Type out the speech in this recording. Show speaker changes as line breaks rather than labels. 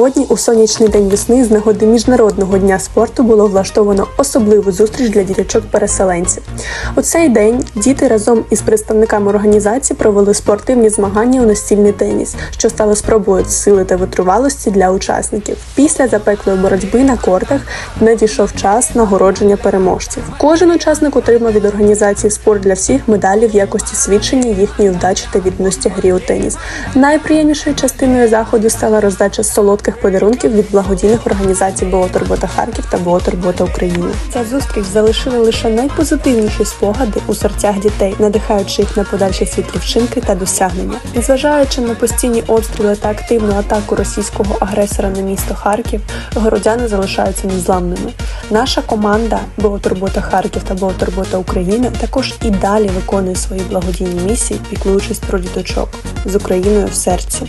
Сьогодні у сонячний день весни з нагоди міжнародного дня спорту було влаштовано особливу зустріч для діточок-переселенців. У цей день діти разом із представниками організації провели спортивні змагання у настільний теніс, що стало спробою сили та витривалості для учасників. Після запеклої боротьби на кортах надійшов час нагородження переможців. Кожен учасник отримав від організації спорт для всіх медалі в якості свідчення їхньої вдачі та відданості грі у теніс. Найприємнішою частиною заходу стала роздача солодких подарунків від благодійних організацій Боотурбота Харків та Боотурбота України. Ця зустріч залишила лише найпозитивніші спогади у серцях дітей, надихаючи їх на подальші світлі вчинки та досягнення. Незважаючи на постійні обстріли та активну атаку російського агресора на місто Харків, городяни залишаються незламними. Наша команда Боотурбота Харків та Боотурбота України також і далі виконує свої благодійні місії, піклуючись про діточок з Україною в серці.